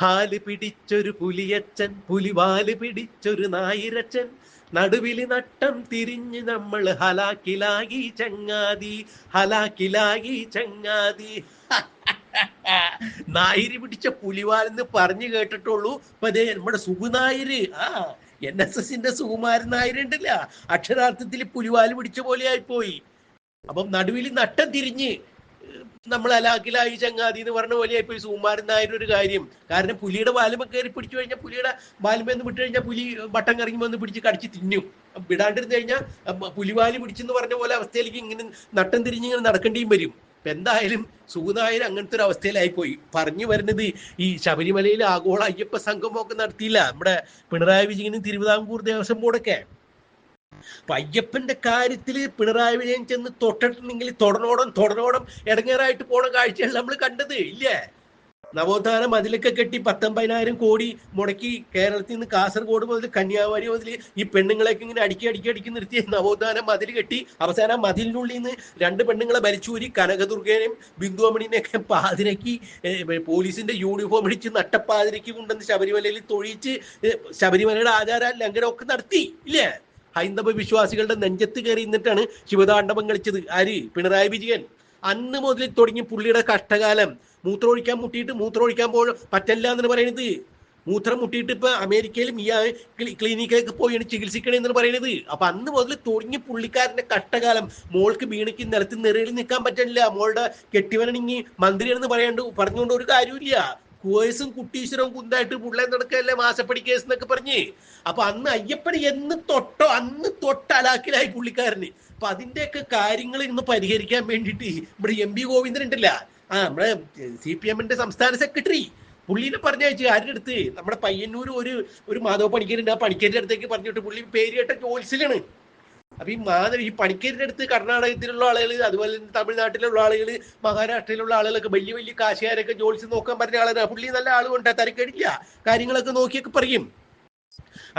ഹാൽ പിടിച്ചൊരു പുലിയച്ചൻ പുലിവാൽ പിടിച്ചൊരു നായിരച്ചൻ. നടുവിലി നട്ടം തിരിഞ്ഞ് നമ്മൾ ഹലാക്കിലാകി ചങ്ങാതി ഹലാക്കിലാകി ചങ്ങാതി. നായിരി പിടിച്ച പുലിവാലെന്ന് പറഞ്ഞു കേട്ടിട്ടുള്ളൂ. ഇപ്പൊ ദേ നമ്മുടെ സുഗുനായര് ആ എൻ എസ് എസിന്റെ സുകുമാരൻ നായരുണ്ടല്ല. അക്ഷരാർത്ഥത്തിൽ പുലിവാൽ പിടിച്ച പോലെ ആയിപ്പോയി അപ്പം നടുവിൽ നട്ടം തിരിഞ്ഞ് നമ്മൾ അലാഖിലായി ചങ്ങാതി എന്ന് പറഞ്ഞ പോലെ ഇപ്പൊ സൂമാരൻ ഒരു കാര്യം. കാരണം പുലിയുടെ വാലുമ കയറി പിടിച്ചു കഴിഞ്ഞാൽ പുലിയുടെ വാലുമെന്ന് വിട്ടു കഴിഞ്ഞാൽ പുലി വട്ടം കറങ്ങി വന്ന് പിടിച്ച് കടിച്ച് തിന്നും. വിടാണ്ടിരുന്ന് കഴിഞ്ഞാൽ പുലിവാലി പിടിച്ചെന്ന് പറഞ്ഞ പോലെ അവസ്ഥയിലേക്ക് ഇങ്ങനെ നട്ടം തിരിഞ്ഞ് ഇങ്ങനെ നടക്കേണ്ടിയും വരും. അപ്പൊ എന്തായാലും സുഗുനായർ അങ്ങനത്തെ ഒരു അവസ്ഥയിലായി പോയി പറഞ്ഞു വരുന്നത് ഈ ശബരിമലയിൽ ആഗോള അയ്യപ്പ സംഗമമൊക്കെ നടത്തിയില്ല. നമ്മുടെ പിണറായി വിജയനും തിരുവിതാംകൂർ ദേവസ്വം ബോർഡൊക്കെ. അപ്പൊ അയ്യപ്പന്റെ കാര്യത്തിൽ പിണറായി വിജയൻ ചെന്ന് തൊട്ടിട്ടുണ്ടെങ്കിൽ തൊടനോടം തൊടനോടം ഇടങ്ങേറായിട്ട് പോണ കാഴ്ചയാണ് നമ്മൾ കണ്ടത്. ഇല്ലേ? നവോത്ഥാനം മതിലൊക്കെ കെട്ടി പത്തൊമ്പതിനായിരം കോടി മുടക്കി കേരളത്തിൽ നിന്ന് കാസർഗോഡ് മുതൽ കന്യാകുമാരി മുതൽ ഈ പെണ്ണുങ്ങളെയൊക്കെ ഇങ്ങനെ അടുക്കി അടുക്കി അടുക്കി നിർത്തി നവോത്ഥാനം മതിൽ കെട്ടി അവസാനം മതിലിനുള്ളിൽ നിന്ന് രണ്ട് പെണ്ണുങ്ങളെ ഭരിച്ചൂരി കനകദുർഗേനെയും ബിന്ദുവമണിനെയൊക്കെ പാതിരക്കി പോലീസിന്റെ യൂണിഫോം ഇടിച്ച് നട്ടപ്പാതിരക്കി കൊണ്ടുവന്ന് ശബരിമലയിൽ തൊഴിച്ച് ശബരിമലയുടെ ആചാര ലംഘനമൊക്കെ നടത്തി. ഇല്ലേ? ഹൈന്ദവ വിശ്വാസികളുടെ നെഞ്ചത്ത് കയറി നിന്നിട്ടാണ് ശിവതാണ്ഡവം കളിച്ചത്. ആര്? പിണറായി വിജയൻ. അന്ന് മുതൽ തുടങ്ങി പുള്ളിയുടെ കഷ്ടകാലം. മൂത്രമൊഴിക്കാൻ മുട്ടിയിട്ട് മൂത്രമൊഴിക്കാൻ പോ പറ്റല്ല എന്ന് പറയുന്നത്. മൂത്രം മുട്ടിയിട്ട് ഇപ്പൊ അമേരിക്കയിലും ഈ ക്ലിനിക്കിലേക്ക് പോയാണ് ചികിത്സിക്കണെന്ന് പറയുന്നത്. അപ്പൊ അന്ന് മുതൽ തുടങ്ങി പുള്ളിക്കാരന്റെ കഷ്ടകാലം. മോൾക്ക് വീണയ്ക്ക് നിലത്ത് നിറയിൽ നിൽക്കാൻ പറ്റില്ല മോളുടെ കെട്ടിവനണിങ്ങി മന്ത്രിയാണെന്ന് പറയാണ്ട് പറഞ്ഞുകൊണ്ട് ഒരു കാര്യമില്ല കുവൈസും കുട്ടീശ്വരവും കുന്തായിട്ട് പുള്ളേ നടക്കല്ലേ മാസപ്പടി കേസ് എന്നൊക്കെ പറഞ്ഞ്. അപ്പൊ അന്ന് അയ്യപ്പൻ എന്ന് തൊട്ടോ അന്ന് തൊട്ടലാക്കിലായി പുള്ളിക്കാരന്. അപ്പൊ അതിന്റെയൊക്കെ കാര്യങ്ങൾ ഇന്ന് പരിഹരിക്കാൻ വേണ്ടിയിട്ട് ഇവിടെ എം പി ഗോവിന്ദൻ ഉണ്ടല്ല. ആ നമ്മുടെ സി പി എമ്മിന്റെ സംസ്ഥാന സെക്രട്ടറി പുള്ളീനെ പറഞ്ഞയച്ചു ആരുടെ അടുത്ത്? നമ്മുടെ പയ്യന്നൂർ ഒരു ഒരു മാധവ പണിക്കരുണ്ട്. ആ പണിക്കരുടെ അടുത്തേക്ക് പറഞ്ഞിട്ട് പുള്ളി പേര് കേട്ട ജോത്സ്യനാണ്. അപ്പൊ ഈ മാധവ ഈ പണിക്കരിന്റെ അടുത്ത് കർണാടകത്തിലുള്ള ആളുകൾ അതുപോലെ തന്നെ തമിഴ്നാട്ടിലുള്ള ആളുകൾ മഹാരാഷ്ട്രയിലുള്ള ആളുകളൊക്കെ വലിയ വലിയ കാശുകാരൊക്കെ ജോലിച്ച് നോക്കാൻ പറഞ്ഞ ആളാണ്. പുള്ളി നല്ല ആളുകൊണ്ട് തരക്കേടില്ല. കാര്യങ്ങളൊക്കെ നോക്കിയൊക്കെ പറയും.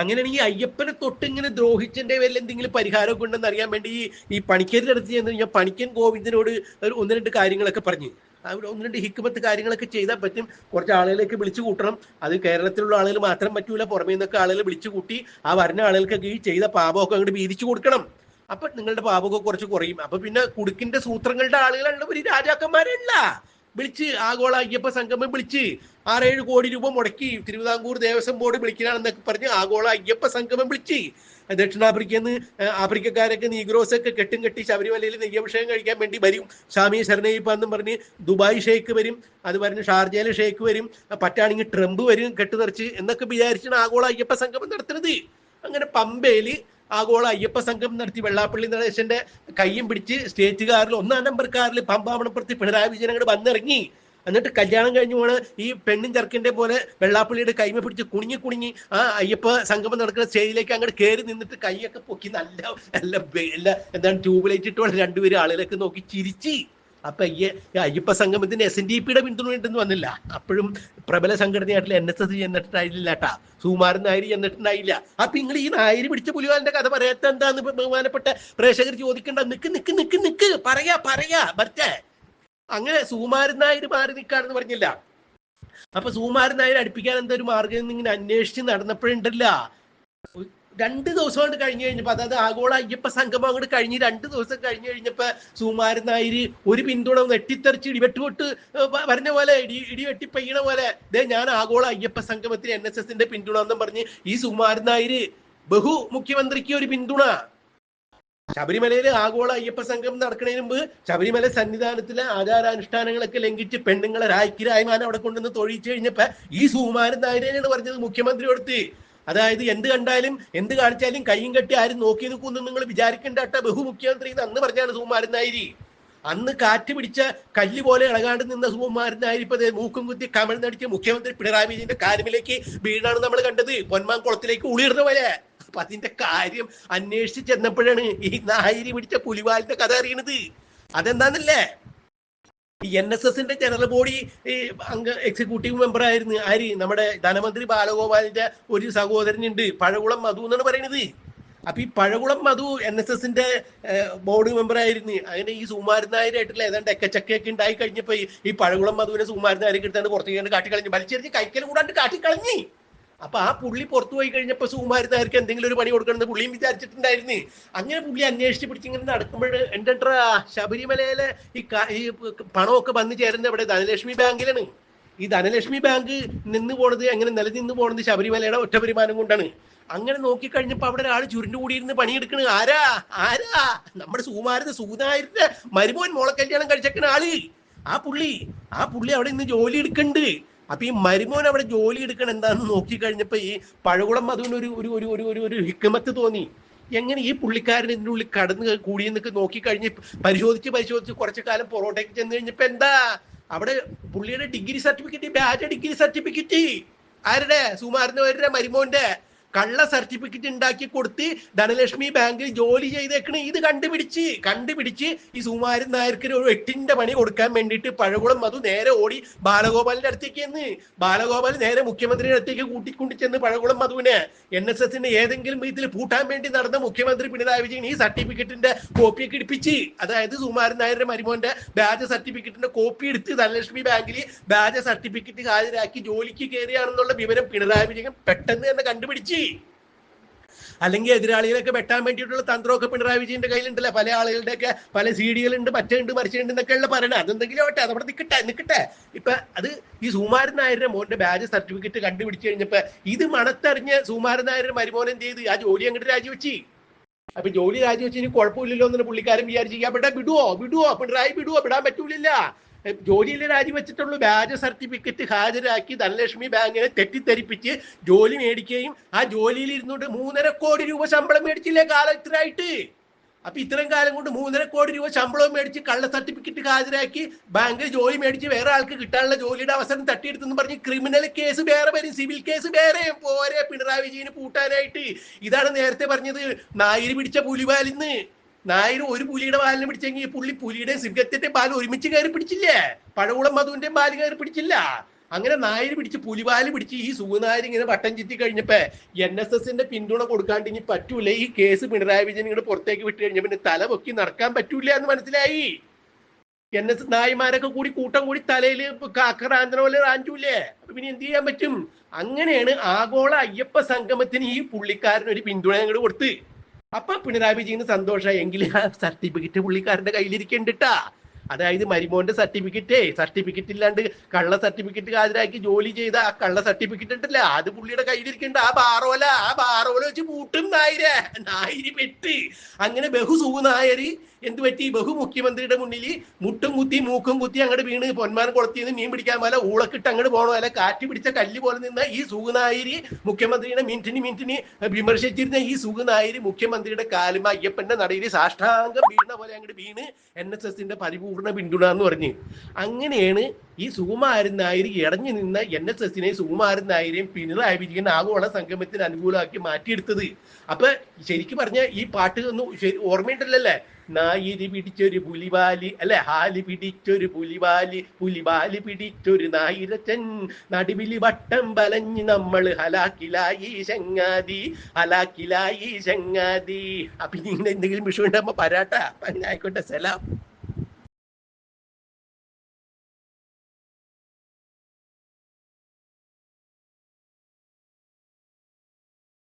അങ്ങനെയാണെങ്കിൽ അയ്യപ്പനെ തൊട്ട് ഇങ്ങനെ ദ്രോഹിച്ചതിന്റെ പേരിൽ എന്തെങ്കിലും പരിഹാരമൊക്കെ ഉണ്ടെന്ന് അറിയാൻ വേണ്ടി ഈ പണിക്കരുടെ അടുത്ത് ചെന്ന് കഴിഞ്ഞാൽ പണിക്കൻ ഗോവിന്ദനോട് ഒന്ന് രണ്ട് കാര്യങ്ങളൊക്കെ പറഞ്ഞു. അവിടെ ഒന്ന് രണ്ട് ഹിക്കുമത്ത് കാര്യങ്ങളൊക്കെ ചെയ്താൽ പറ്റും. കുറച്ച് ആളുകളെയൊക്കെ വിളിച്ചു കൂട്ടണം. അത് കേരളത്തിലുള്ള ആളുകൾ മാത്രം പറ്റൂല. പുറമേ നിന്നൊക്കെ ആളുകൾ വിളിച്ചു കൂട്ടി ആ വരുന്ന ആളുകൾക്കൊക്കെ ഈ ചെയ്ത പാപമൊക്കെ അങ്ങോട്ട് വീതിച്ചു കൊടുക്കണം. അപ്പൊ നിങ്ങളുടെ പാപമൊക്കെ കുറച്ച് കുറയും. അപ്പൊ പിന്നെ കുടുക്കിന്റെ സൂത്രങ്ങളുടെ ആളുകളാണ് ഒരു രാജാക്കന്മാരല്ല. വിളിച്ച് ആഗോള അയ്യപ്പ സംഗമം വിളിച്ച് ആറേഴ് കോടി രൂപ മുടക്കി. തിരുവിതാംകൂർ ദേവസ്വം ബോർഡ് വിളിക്കണമെന്നൊക്കെ പറഞ്ഞ് ആഗോള അയ്യപ്പ സംഗമം വിളിച്ച്. ദക്ഷിണാഫ്രിക്കയിൽ നിന്ന് ആഫ്രിക്കക്കാരൊക്കെ നീഗ്രോസ് ഒക്കെ കെട്ടും കെട്ടി ശബരിമലയിൽ നെയ്യഭിഷേകം കഴിക്കാൻ വേണ്ടി വരും. ഷാമി ശരണയ്യപ്പ എന്നും പറഞ്ഞ് ദുബായ് ഷേക്ക് വരും. അത് പറഞ്ഞ് ഷാർജയിലെ ഷേക്ക് വരും. പറ്റാണെങ്കിൽ ട്രംപ് വരും കെട്ടുനിറച്ച് എന്നൊക്കെ വിചാരിച്ചാണ് ആഗോള അയ്യപ്പ സംഗമം നടത്തുന്നത്. അങ്ങനെ പമ്പയിൽ ആഗോള അയ്യപ്പ സംഘം നടത്തി വെള്ളാപ്പള്ളി നടേശന്റെ കയ്യും പിടിച്ച് സ്റ്റേറ്റ് കാറിൽ ഒന്നാം നമ്പർ കാറിൽ പമ്പാവണപ്പുറത്ത് പിണറായി വിജയൻ അങ്ങോട്ട് വന്നിറങ്ങി. എന്നിട്ട് കല്യാണം കഴിഞ്ഞു പോണ. ഈ പെണ്ണും ചെറുക്കിന്റെ പോലെ വെള്ളാപ്പള്ളിയുടെ കൈമ പിടിച്ച് കുണിങ്ങി കുണിങ്ങി ആ അയ്യപ്പ സംഗമം നടക്കുന്ന സ്റ്റേജിലേക്ക് അങ്ങോട്ട് കയറി നിന്നിട്ട് കൈയൊക്കെ പൊക്കി നല്ല നല്ല എന്താണ് ട്യൂബ് ലൈറ്റ് ഇട്ട് വേണം രണ്ടുപേരും ആളുകളൊക്കെ നോക്കി ചിരിച്ച്. അപ്പൊ അയ്യ അയ്യപ്പ സംഗമത്തിന് എസ് എൻ ഡി പിയുടെ പിന്തുണ ഉണ്ടെന്ന് വന്നില്ല. അപ്പോഴും പ്രബല സംഘടനയായിട്ടുള്ള എൻ എസ് എസ് ചെന്നിട്ടുണ്ടായില്ല കേട്ടാ സുകുമാരൻ നായർ ചെന്നിട്ടുണ്ടായില്ല. അപ്പൊ നിങ്ങൾ ഈ നായര് പിടിച്ച പുലിവാലിന്റെ കഥ പറയാത്ത എന്താന്ന് ബഹുമാനപ്പെട്ട പ്രേക്ഷകർ ചോദിക്കണ്ട. നിക്ക് നിക്ക് നിക്ക് നിക്ക്. പറയാ പറയാ മറ്റേ. അങ്ങനെ സുകുമാരൻ നായർ മാറി നിൽക്കാണെന്ന് പറഞ്ഞില്ല. അപ്പൊ സുകുമാരൻ നായർ അടുപ്പിക്കാൻ എന്തൊരു ഒരു മാർഗം ഇങ്ങനെ അന്വേഷിച്ച് നടന്നപ്പോഴുണ്ടല്ല. രണ്ട് ദിവസം കൊണ്ട് കഴിഞ്ഞു കഴിഞ്ഞപ്പോ അതായത് ആഗോള അയ്യപ്പ സംഗമം അങ്ങോട്ട് കഴിഞ്ഞ് രണ്ട് ദിവസം കഴിഞ്ഞു കഴിഞ്ഞപ്പോ സുകുമാരൻ നായര് ഒരു പിന്തുണ നെട്ടിത്തെറിച്ച് ഇടിവെട്ടുപൊട്ട് പറഞ്ഞ പോലെ ഇടി ഇടിവെട്ടി പെയ്യണ പോലെ ദേ ഞാൻ ആഗോള അയ്യപ്പ സംഗമത്തിന് എൻ എസ് എസിന്റെ പിന്തുണ എന്നും പറഞ്ഞ് ഈ സുകുമാരൻ നായര് ബഹു മുഖ്യമന്ത്രിക്ക് ഒരു പിന്തുണ. ശബരിമലയിൽ ആഗോള അയ്യപ്പ സംഘം നടക്കുന്നതിന് മുമ്പ് ശബരിമല സന്നിധാനത്തിലെ ആചാരാനുഷ്ഠാനങ്ങളൊക്കെ ലംഘിച്ച് പെണ്ണുങ്ങളെ രായ്ക്കിരായ്മാനം അവിടെ കൊണ്ടുവന്ന് തൊഴിച്ചു കഴിഞ്ഞപ്പോ ഈ സുകുമാരൻ നായരേനാണ് പറഞ്ഞത് മുഖ്യമന്ത്രി കൊടുത്ത് അതായത് എന്ത് കണ്ടാലും എന്ത് കാണിച്ചാലും കയ്യും കെട്ടി ആരും നോക്കി നിൽക്കുന്നു നിങ്ങൾ വിചാരിക്കേണ്ട ബഹുമുഖ്യമന്ത്രി എന്ന് അന്ന് പറഞ്ഞാണ് സുകുമാരൻ നായരി. അന്ന് കാറ്റ് പിടിച്ച കല്ല് പോലെ ഇളകാണ്ട് നിന്ന സുകുമാരൻ നായരി ഇപ്പൊ മൂക്കും കുത്തി കമഴ്ന്നടിച്ച് മുഖ്യമന്ത്രി പിണറായി വിജയന്റെ കാര്യമിലേക്ക് വീണാണ് നമ്മൾ കണ്ടത്. പൊന്മാൻ കുളത്തിലേക്ക് ഉളിയിടുന്ന പോലെ. അപ്പൊ അതിന്റെ കാര്യം അന്വേഷിച്ച് ചെന്നപ്പോഴാണ് ഈ നായരി പിടിച്ച പുലിവാലിന്റെ കഥ അറിയണത്. അതെന്താന്നല്ലേ? എൻ എസ് എസിന്റെ ജനറൽ ബോഡി അംഗ എക്സിക്യൂട്ടീവ് മെമ്പർ ആയിരുന്നു. ആര്? നമ്മുടെ ധനമന്ത്രി ബാലഗോപാലിന്റെ ഒരു സഹോദരനുണ്ട്. പഴകുളം മധു എന്നാണ് പറയുന്നത്. അപ്പൊ ഈ പഴകുളം മധു എൻ എസ് എസിന്റെ ബോർഡ് മെമ്പർ ആയിരുന്നു. അങ്ങനെ ഈ സുമാരൻ നായരായിട്ടുള്ള ഏതാണ്ട് എക്കച്ചക്കയൊക്കെ ഉണ്ടായി കഴിഞ്ഞപ്പോ ഈ- പഴകുളം മധുവിനെ സുമാരൻ നായർക്ക് എടുത്താണ്ട് പുറത്തേക്ക് കാട്ടിക്കളഞ്ഞു. വലിച്ചെറിഞ്ഞ് കൈക്കൽ കൂടാണ്ട് കാട്ടിക്കളഞ്ഞി. അപ്പൊ ആ പുള്ളി പുറത്തു പോയി കഴിഞ്ഞപ്പോ സുകുമാരി എന്തെങ്കിലും ഒരു പണി കൊടുക്കണമെന്ന് പുള്ളിയും വിചാരിച്ചിട്ടുണ്ടായിരുന്നു. അങ്ങനെ പുള്ളി അന്വേഷിച്ച് പിടിച്ചിങ്ങനെ നടക്കുമ്പോൾ എന്റെ ശബരിമലയിലെ ഈ ഈ പണമൊക്കെ വന്നു ചേരുന്നത് ഇവിടെ ധനലക്ഷ്മി ബാങ്കിലാണ്. ഈ ധനലക്ഷ്മി ബാങ്ക് നിന്ന് പോണത് എങ്ങനെ നിലനിന്ന് പോണത് ശബരിമലയുടെ ഒറ്റ വരുമാനം കൊണ്ടാണ്. അങ്ങനെ നോക്കിക്കഴിഞ്ഞപ്പോ അവിടെ ഒരാൾ ചുരുണ്ടുകൂടിയിരുന്ന് പണിയെടുക്കണ്. ആരാ? ആരാ? നമ്മുടെ സുകുമാരന്റെ സുകുനായരുടെ മരുമോൻ മോളെ കല്യാണം കഴിച്ചേക്കണ ആൾ. ആ പുള്ളി ആ പുള്ളി അവിടെ ഇന്ന് ജോലി എടുക്കണ്ട്. അപ്പൊ ഈ മരുമോൻ അവിടെ ജോലി എടുക്കണം എന്താന്ന് നോക്കിക്കഴിഞ്ഞപ്പോ ഈ പഴകുളം മധുവിന് ഒരു ഒരു ഒരു ഒരു ഒരു ഒരു ഹിക്കമത്ത് തോന്നി. എങ്ങനെ ഈ പുള്ളിക്കാരൻ ഇതിന്റെ ഉള്ളിൽ കടന്ന് കൂടിയെന്നൊക്കെ നോക്കിക്കഴിഞ്ഞ് പരിശോധിച്ച് പരിശോധിച്ച് കുറച്ചു കാലം പൊറോട്ടയ്ക്ക് ചെന്ന് കഴിഞ്ഞപ്പോ എന്താ? അവിടെ പുള്ളിയുടെ degree certificate batch degree certificate. ആരുടെ? സുമാറിന്റെ മരുമോന്റെ. കള്ള സർട്ടിഫിക്കറ്റ് ഉണ്ടാക്കി കൊടുത്ത് ധനലക്ഷ്മി ബാങ്കിൽ ജോലി ചെയ്തേക്കണ. ഇത് കണ്ടുപിടിച്ച് കണ്ടുപിടിച്ച് ഈ സുമാരൻ നായർക്ക് ഒരു എട്ടിന്റെ പണി കൊടുക്കാൻ വേണ്ടിയിട്ട് പഴകുളം മധു നേരെ ഓടി ബാലഗോപാലിന്റെ അടുത്തേക്ക് എന്ന് ബാലഗോപാൽ നേരെ മുഖ്യമന്ത്രിയുടെ അടുത്തേക്ക് കൂട്ടിക്കൊണ്ട് ചെന്ന് പഴകുളം മധുവിനെ എൻ എസ് എസിന്റെ ഏതെങ്കിലും വിധത്തിൽ പൂട്ടാൻ വേണ്ടി നടന്ന മുഖ്യമന്ത്രി പിണറായി വിജയൻ ഈ സർട്ടിഫിക്കറ്റിന്റെ കോപ്പിയൊക്കെ എടുപ്പിച്ച് അതായത് സുമാരൻ നായരുടെ മരുമോന്റെ ബാജ് സർട്ടിഫിക്കറ്റിന്റെ കോപ്പി എടുത്ത് ധനലക്ഷ്മി ബാങ്കിൽ ബാജ് സർട്ടിഫിക്കറ്റ് ഹാജരാക്കി ജോലിക്ക് കയറിയാണെന്നുള്ള വിവരം പിണറായി വിജയൻ പെട്ടെന്ന് തന്നെ കണ്ടുപിടിച്ച്. അല്ലെങ്കിൽ എതിരാളികളൊക്കെ വെട്ടാൻ വേണ്ടിയിട്ടുള്ള തന്ത്രമൊക്കെ പിണറായി വിജയന്റെ കയ്യിലുണ്ടല്ലോ? പല ആളുകളുടെയൊക്കെ പല സി ഡികളുണ്ട് മറ്റുണ്ട് മറിച്ചുണ്ട് എന്നൊക്കെയുള്ള പറയണ അതെന്തെങ്കിലും ആവട്ടെ അതവിടെ നിൽക്കട്ടെ നിൽക്കട്ടെ. ഇപ്പൊ അത് ഈ സുമാരൻ നായരുടെ മോന്റെ ബാജ് സർട്ടിഫിക്കറ്റ് കണ്ടുപിടിച്ചു കഴിഞ്ഞപ്പോ ഇത് മണത്തറിഞ്ഞ് സുമാരൻ നായരുടെ മരുമോൻ എന്ത് ചെയ്ത്? ആ ജോലി അങ്ങോട്ട് രാജിവെച്ചി. അപ്പൊ ജോലി രാജിവെച്ച് ഇനി കുഴപ്പമില്ലല്ലോ എന്ന് പുള്ളിക്കാരൻ വിചാരിച്ചു അവിടെ വിടുവോ? വിടുവോ? പിണറായി വിടുവോ? വിടാൻ പറ്റൂലില്ല. ജോലിയിൽ രാജിവെച്ചിട്ടുള്ളൂ വ്യാജ സർട്ടിഫിക്കറ്റ് ഹാജരാക്കി ധനലക്ഷ്മി ബാങ്കിനെ തെറ്റിദ്ധരിപ്പിച്ച് ജോലി മേടിക്കുകയും ആ ജോലിയിൽ ഇരുന്നുകൊണ്ട് മൂന്നര കോടി രൂപ ശമ്പളം മേടിച്ചില്ലേ കാലം ഇത്രയായിട്ട് അപ്പൊ ഇത്രയും കാലം കൊണ്ട് മൂന്നര കോടി രൂപ ശമ്പളവും മേടിച്ച് കള്ള സർട്ടിഫിക്കറ്റ് ഹാജരാക്കി ബാങ്കിൽ ജോലി മേടിച്ച് വേറെ ആൾക്ക് കിട്ടാനുള്ള ജോലിയുടെ അവസരം തട്ടിയെടുത്തെന്ന് പറഞ്ഞ് ക്രിമിനൽ കേസ് വേറെ വരും സിവിൽ കേസ് വേറെ. പോരെ പിണറായി വിജയന് പൂട്ടാനായിട്ട്. ഇതാണ് നേരത്തെ പറഞ്ഞത് നായര് പിടിച്ച പുലിവാലിന്ന്. നായർ ഒരു പുലിയുടെ പാലിനെ പിടിച്ചെങ്കിൽ പുള്ളി പുലിയുടെ സിംഹത്തിന്റെ പാൽ ഒരുമിച്ച് കയറി പിടിച്ചില്ലേ? പഴകുളം മധുവിന്റെ പാൽ കയറി പിടിച്ചില്ല? അങ്ങനെ നായർ പിടിച്ച് പുലിവാൽ പിടിച്ച് ഈ സുഖനായർ ഇങ്ങനെ വട്ടം ചുറ്റി കഴിഞ്ഞപ്പോ എൻ എസ് എസിന്റെ പിന്തുണ കൊടുക്കാണ്ട് ഇനി പറ്റൂല. ഈ കേസ് പിണറായി വിജയൻ ഇങ്ങോട്ട് പുറത്തേക്ക് വിട്ട് കഴിഞ്ഞ പിന്നെ തല പൊക്കി നടക്കാൻ പറ്റൂല എന്ന് മനസ്സിലായി. എൻ എസ് നായിമാരൊക്കെ കൂടി കൂട്ടം കൂടി തലയിൽ കാക്ക റാഞ്ചന പോലെ റാഞ്ചൂലേ അപ്പൊ പിന്നെ എന്ത് ചെയ്യാൻ പറ്റും? അങ്ങനെയാണ് ആഗോള അയ്യപ്പ സംഗമത്തിന് ഈ പുള്ളിക്കാരൻ ഒരു പിന്തുണ അങ്ങോട്ട് കൊടുത്ത്. അപ്പൊ പിണറായി വിജയന് സന്തോഷമായി. എങ്കിൽ ആ സർട്ടിഫിക്കറ്റ് പുള്ളിക്കാരന്റെ കയ്യിലിരിക്കണ്ടിട്ടാ അതായത് മരിമോന്റെ സർട്ടിഫിക്കറ്റ് സർട്ടിഫിക്കറ്റ് ഇല്ലാണ്ട് കള്ള സർട്ടിഫിക്കറ്റ് ഹാജരാക്കി ജോലി ചെയ്ത ആ കള്ള സർട്ടിഫിക്കറ്റ് ഉണ്ടല്ല? അത് പുള്ളിയുടെ കയ്യിലിരിക്കണ്ട ആ ബാറോല ആ ബാറോല വെച്ച് പൂട്ടും നായര്. നായര് പെട്ട് അങ്ങനെ ബഹുസുഖു നായര് എന്ത് പറ്റി? ബഹു മുഖ്യമന്ത്രിയുടെ മുന്നിൽ മുട്ടും കുത്തി മൂക്കും കുത്തി അങ്ങോട്ട് വീണ് പൊന്മാൻ നിന്ന് മീൻ പിടിക്കാൻ പോലെ ഊളക്കിട്ട് അങ്ങോട്ട് പോകണോ അല്ല കാറ്റ് പിടിച്ച കല്ല് പോലെ നിന്ന് ഈ സുഖനായരി മുഖ്യമന്ത്രിയുടെ മിനിറ്റിന് മിനിറ്റിന് വിമർശിച്ചിരുന്ന ഈ സുഖനായരി മുഖ്യമന്ത്രിയുടെ കാലും അയ്യപ്പന്റെ നടയിൽ സാഷ്ടാംഗം വീണ പോലെ അങ്ങോട്ട് വീണ് എൻ എസ് എസിന്റെ പരിപൂർണ പിന്തുണ എന്ന് പറഞ്ഞ്. അങ്ങനെയാണ് ഈ സുകുമാരൻ നായർ ഇടഞ്ഞു നിന്ന എൻ എസ് എസിനെ സുകുമാരൻ നായരെയും പിണറായി വിജയൻ ആഗോള സംഗമത്തിന് അനുകൂലമാക്കി മാറ്റിയെടുത്തത്. അപ്പൊ ശരിക്കും പറഞ്ഞ ഈ പാട്ട് ഒന്ന് ഓർമ്മയിട്ടില്ലല്ലേ നായിരി പിടിച്ചൊരു പുലിവാലി അല്ലെ ഹാലി പിടിച്ചൊരു പുലിവാലി പുലിവാലി പിടിച്ചൊരു നായിരച്ചൻ. നടുവിലി വട്ടം വലഞ്ഞ് നമ്മൾ ഹലാക്കിലായി ചങ്ങാതി ഹലാക്കിലായി ചങ്ങാതി. അപ്പൊ ഇങ്ങനെ എന്തെങ്കിലും വിഷയം ഉണ്ടാകുമ്പോ പരാട്ട ആയിക്കോട്ടെ സലാം.